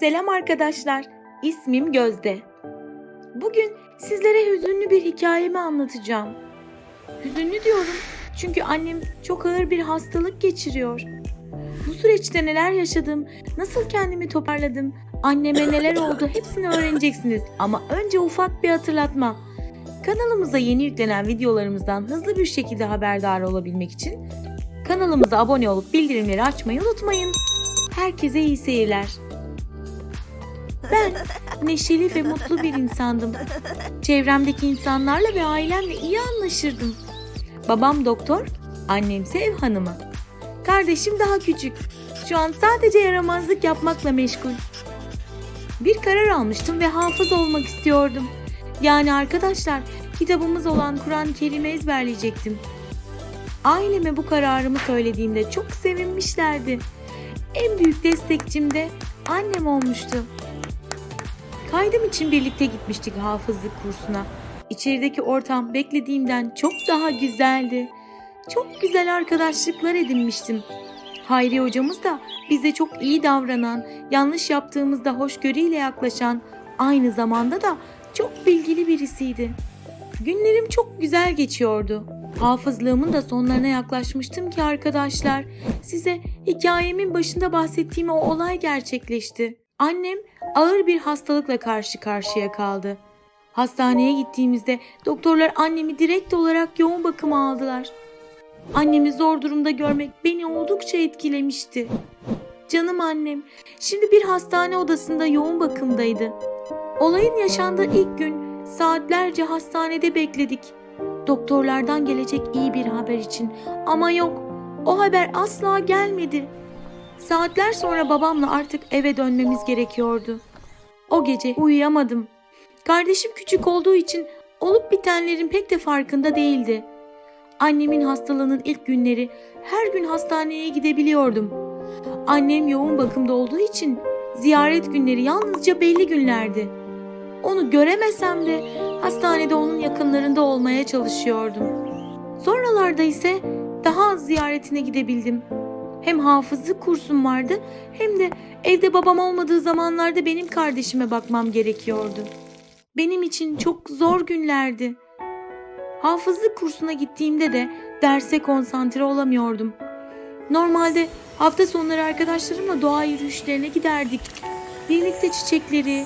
Selam arkadaşlar. İsmim Gözde. Bugün sizlere hüzünlü bir hikayemi anlatacağım. Hüzünlü diyorum çünkü annem çok ağır bir hastalık geçiriyor. Bu süreçte neler yaşadım, nasıl kendimi toparladım, anneme neler oldu hepsini öğreneceksiniz. Ama önce ufak bir hatırlatma. Kanalımıza yeni yüklenen videolarımızdan hızlı bir şekilde haberdar olabilmek için kanalımıza abone olup bildirimleri açmayı unutmayın. Herkese iyi seyirler. Ben neşeli ve mutlu bir insandım. Çevremdeki insanlarla ve ailemle iyi anlaşırdım. Babam doktor, annemse ev hanımı. Kardeşim daha küçük. Şu an sadece yaramazlık yapmakla meşgul. Bir karar almıştım ve hafız olmak istiyordum. Yani arkadaşlar kitabımız olan Kur'an-ı Kerim'i ezberleyecektim. Aileme bu kararımı söylediğimde çok sevinmişlerdi. En büyük destekçim de annem olmuştu. Kaydım için birlikte gitmiştik hafızlık kursuna. İçerideki ortam beklediğimden çok daha güzeldi. Çok güzel arkadaşlıklar edinmiştim. Hayri hocamız da bize çok iyi davranan, yanlış yaptığımızda hoşgörüyle yaklaşan, aynı zamanda da çok bilgili birisiydi. Günlerim çok güzel geçiyordu. Hafızlığımın da sonlarına yaklaşmıştım ki arkadaşlar. Size hikayemin başında bahsettiğim o olay gerçekleşti. Annem ağır bir hastalıkla karşı karşıya kaldı. Hastaneye gittiğimizde doktorlar annemi direkt olarak yoğun bakıma aldılar. Annemi zor durumda görmek beni oldukça etkilemişti. Canım annem şimdi bir hastane odasında yoğun bakımdaydı. Olayın yaşandığı ilk gün saatlerce hastanede bekledik. Doktorlardan gelecek iyi bir haber için ama yok. O haber asla gelmedi. Saatler sonra babamla artık eve dönmemiz gerekiyordu. O gece uyuyamadım. Kardeşim küçük olduğu için olup bitenlerin pek de farkında değildi. Annemin hastalığının ilk günleri her gün hastaneye gidebiliyordum. Annem yoğun bakımda olduğu için ziyaret günleri yalnızca belli günlerdi. Onu göremesem de hastanede onun yakınlarında olmaya çalışıyordum. Sonralarda ise daha az ziyaretine gidebildim. Hem hafızlık kursum vardı hem de evde babam olmadığı zamanlarda benim kardeşime bakmam gerekiyordu. Benim için çok zor günlerdi. Hafızlık kursuna gittiğimde de derse konsantre olamıyordum. Normalde hafta sonları arkadaşlarımla doğa yürüyüşlerine giderdik. Birlikte çiçekleri,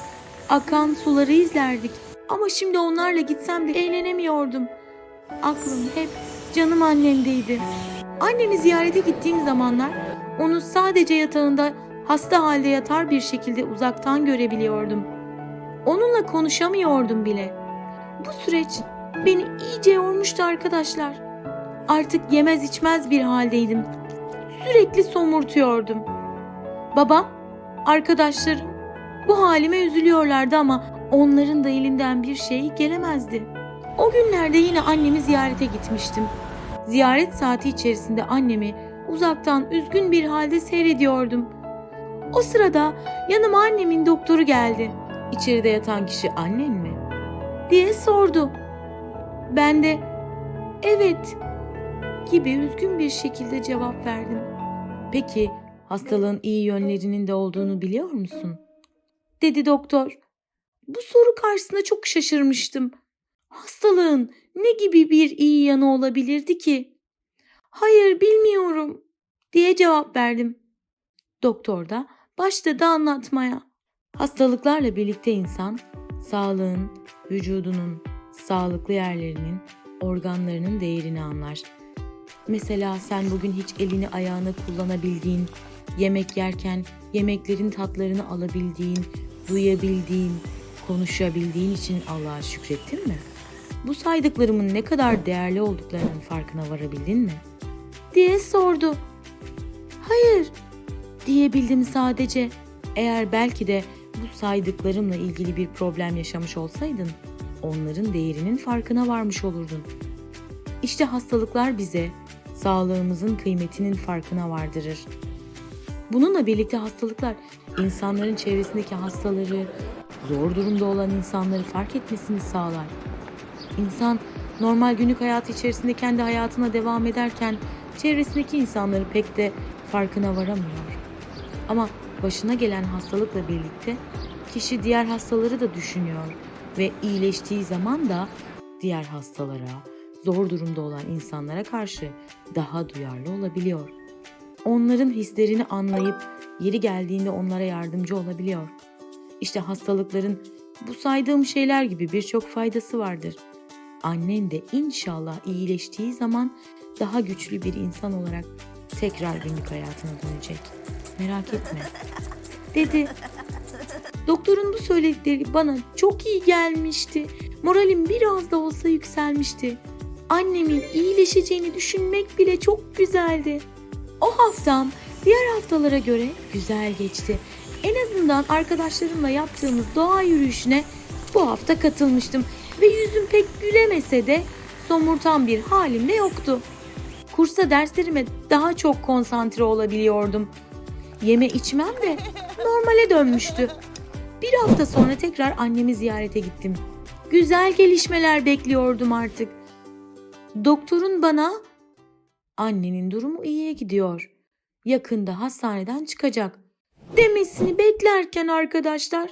akan suları izlerdik. Ama şimdi onlarla gitsem de eğlenemiyordum. Aklım hep canım annemdeydi. Annemi ziyarete gittiğim zamanlar onu sadece yatağında hasta halde yatar bir şekilde uzaktan görebiliyordum. Onunla konuşamıyordum bile. Bu süreç beni iyice yormuştu arkadaşlar. Artık yemez içmez bir haldeydim. Sürekli somurtuyordum. Babam, arkadaşlarım bu halime üzülüyorlardı ama onların da elinden bir şey gelemezdi. O günlerde yine annemi ziyarete gitmiştim. Ziyaret saati içerisinde annemi uzaktan üzgün bir halde seyrediyordum. O sırada yanıma annemin doktoru geldi. İçeride yatan kişi annen mi? diye sordu. Ben de evet gibi üzgün bir şekilde cevap verdim. Peki hastalığın iyi yönlerinin de olduğunu biliyor musun? dedi doktor. Bu soru karşısında çok şaşırmıştım. Hastalığın ne gibi bir iyi yanı olabilirdi ki? Hayır bilmiyorum diye cevap verdim. Doktor da başladı anlatmaya. Hastalıklarla birlikte insan sağlığın, vücudunun, sağlıklı yerlerinin, organlarının değerini anlar. Mesela sen bugün hiç elini ayağını kullanabildiğin, yemek yerken yemeklerin tatlarını alabildiğin, duyabildiğin, konuşabildiğin için Allah'a şükrettin mi? Bu saydıklarımın ne kadar değerli olduklarının farkına varabildin mi? diye sordu. Hayır diyebildim sadece. Eğer belki de bu saydıklarımla ilgili bir problem yaşamış olsaydın, onların değerinin farkına varmış olurdun. İşte hastalıklar bize sağlığımızın kıymetinin farkına vardırır. Bununla birlikte hastalıklar insanların çevresindeki hastaları, zor durumda olan insanları fark etmesini sağlar. İnsan normal günlük hayatı içerisinde kendi hayatına devam ederken çevresindeki insanları pek de farkına varamıyor. Ama Başına gelen hastalıkla birlikte kişi diğer hastaları da düşünüyor ve iyileştiği zaman da diğer hastalara, zor durumda olan insanlara karşı daha duyarlı olabiliyor. Onların hislerini anlayıp yeri geldiğinde onlara yardımcı olabiliyor. İşte hastalıkların bu saydığım şeyler gibi birçok faydası vardır. Annen de inşallah iyileştiği zaman daha güçlü bir insan olarak tekrar günlük hayatına dönecek. Merak etme. Dedi. Doktorun bu söyledikleri bana çok iyi gelmişti. Moralim biraz da olsa yükselmişti. Annemin iyileşeceğini düşünmek bile çok güzeldi. O haftam diğer haftalara göre güzel geçti. En azından arkadaşlarımla yaptığımız doğa yürüyüşüne bu hafta katılmıştım ve yüzüm pek gülemese de somurtan bir halim de yoktu. Kursa derslerime daha çok konsantre olabiliyordum. Yeme içmem de normale dönmüştü. Bir hafta sonra tekrar annemi ziyarete gittim. Güzel gelişmeler bekliyordum artık. Doktorun bana annenin durumu iyiye gidiyor. Yakında hastaneden çıkacak demesini beklerken arkadaşlar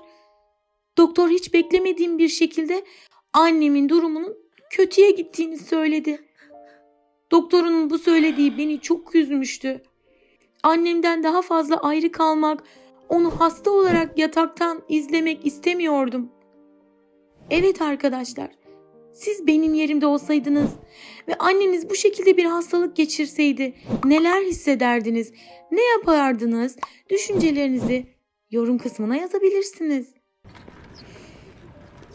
doktor hiç beklemediğim bir şekilde annemin durumunun kötüye gittiğini söyledi. Doktorun bu söylediği beni çok üzmüştü. Annemden daha fazla ayrı kalmak, onu hasta olarak yataktan izlemek istemiyordum. Evet arkadaşlar, siz benim yerimde olsaydınız ve anneniz bu şekilde bir hastalık geçirseydi neler hissederdiniz, ne yapardınız? Düşüncelerinizi yorum kısmına yazabilirsiniz.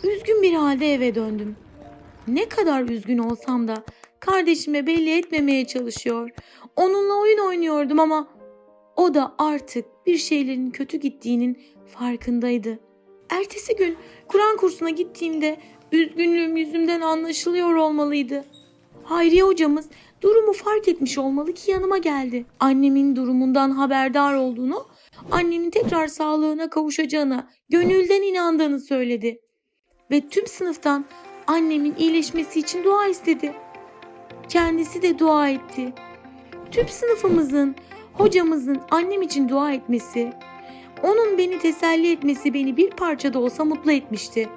Üzgün bir halde eve döndüm. Ne kadar üzgün olsam da kardeşime belli etmemeye çalışıyor. Onunla oyun oynuyordum ama o da artık bir şeylerin kötü gittiğinin farkındaydı. Ertesi gün Kur'an kursuna gittiğimde üzgünlüğüm yüzümden anlaşılıyor olmalıydı. Hayriye hocamız durumu fark etmiş olmalı ki yanıma geldi. Annemin durumundan haberdar olduğunu, annemin tekrar sağlığına kavuşacağına gönülden inandığını söyledi. Ve tüm sınıftan annemin iyileşmesi için dua istedi. Kendisi de dua etti. Tüm sınıfımızın, hocamızın annem için dua etmesi, onun beni teselli etmesi beni bir parça da olsa mutlu etmişti.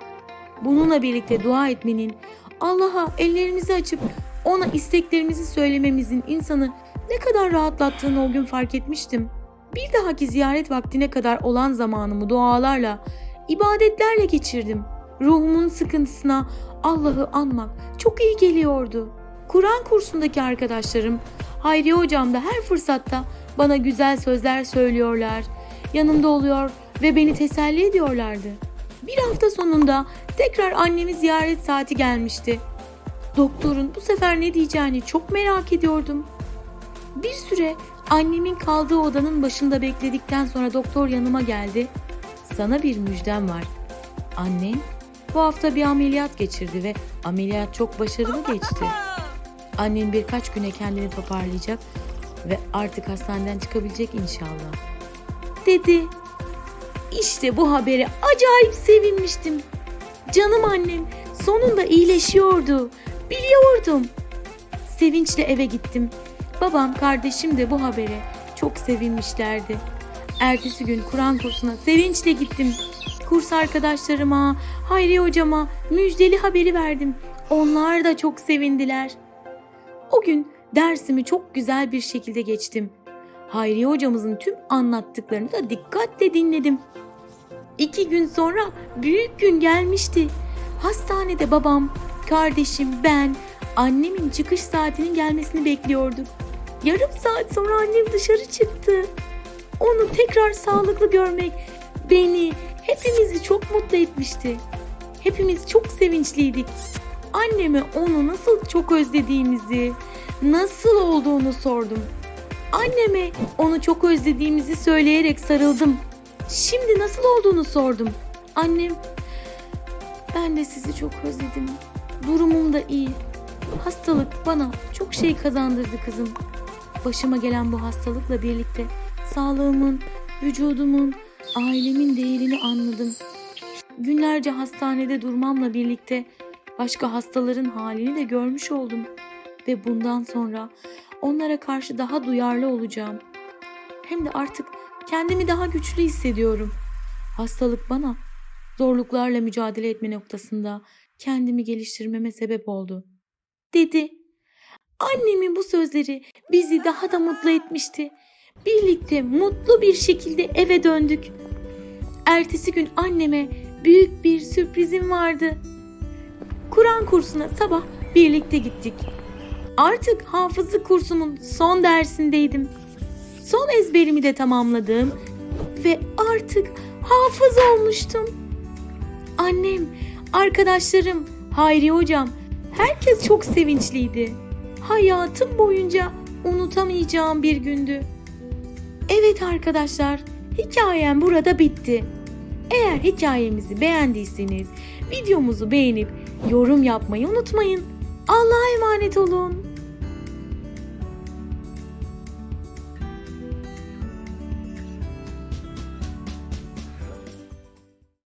Bununla birlikte dua etmenin, Allah'a ellerimizi açıp ona isteklerimizi söylememizin insanı ne kadar rahatlattığını o gün fark etmiştim. Bir dahaki ziyaret vaktine kadar olan zamanımı dualarla, ibadetlerle geçirdim. Ruhumun sıkıntısına Allah'ı anmak çok iyi geliyordu. Kur'an kursundaki arkadaşlarım Hayriye hocam da her fırsatta bana güzel sözler söylüyorlar, yanımda oluyor ve beni teselli ediyorlardı. Bir hafta sonunda tekrar annemi ziyaret saati gelmişti. Doktorun bu sefer ne diyeceğini çok merak ediyordum. Bir süre annemin kaldığı odanın başında bekledikten sonra doktor yanıma geldi. Sana bir müjdem var. Annen bu hafta bir ameliyat geçirdi ve ameliyat çok başarılı geçti. Annen birkaç güne kendini toparlayacak ve artık hastaneden çıkabilecek inşallah. Dedi. İşte bu habere acayip sevinmiştim. Canım annem sonunda iyileşiyordu. Biliyordum. Sevinçle eve gittim. Babam, kardeşim de bu habere çok sevinmişlerdi. Ertesi gün Kur'an kursuna sevinçle gittim. Kurs arkadaşlarıma, Hayri hocama müjdeli haberi verdim. Onlar da çok sevindiler. O gün dersimi çok güzel bir şekilde geçtim. Hayri hocamızın tüm anlattıklarını da dikkatle dinledim. İki gün sonra büyük gün gelmişti. Hastanede babam, kardeşim, ben, annemin çıkış saatinin gelmesini bekliyorduk. Yarım saat sonra annem dışarı çıktı. Onu tekrar sağlıklı görmek beni, hepimizi çok mutlu etmişti. Hepimiz çok sevinçliydik. Anneme onu nasıl çok özlediğimizi, nasıl olduğunu sordum. Anneme onu çok özlediğimizi söyleyerek sarıldım. Şimdi nasıl olduğunu sordum. Annem, ben de sizi çok özledim. Durumum da iyi. Hastalık bana çok şey kazandırdı kızım. Başıma gelen bu hastalıkla birlikte sağlığımın, vücudumun, ailemin değerini anladım. Günlerce hastanede durmamla birlikte başka hastaların halini de görmüş oldum ve bundan sonra onlara karşı daha duyarlı olacağım. Hem de artık kendimi daha güçlü hissediyorum. Hastalık bana zorluklarla mücadele etme noktasında kendimi geliştirmeme sebep oldu. Dedi. Annemin bu sözleri bizi daha da mutlu etmişti. Birlikte mutlu bir şekilde eve döndük. Ertesi gün anneme büyük bir sürprizim vardı. Kur'an kursuna sabah birlikte gittik. Artık hafızlık kursumun son dersindeydim. Son ezberimi de tamamladım ve artık hafız olmuştum. Annem, arkadaşlarım, Hayri hocam, herkes çok sevinçliydi. Hayatım boyunca unutamayacağım bir gündü. Evet arkadaşlar, hikayem burada bitti. Eğer hikayemizi beğendiyseniz videomuzu beğenip yorum yapmayı unutmayın. Allah'a emanet olun.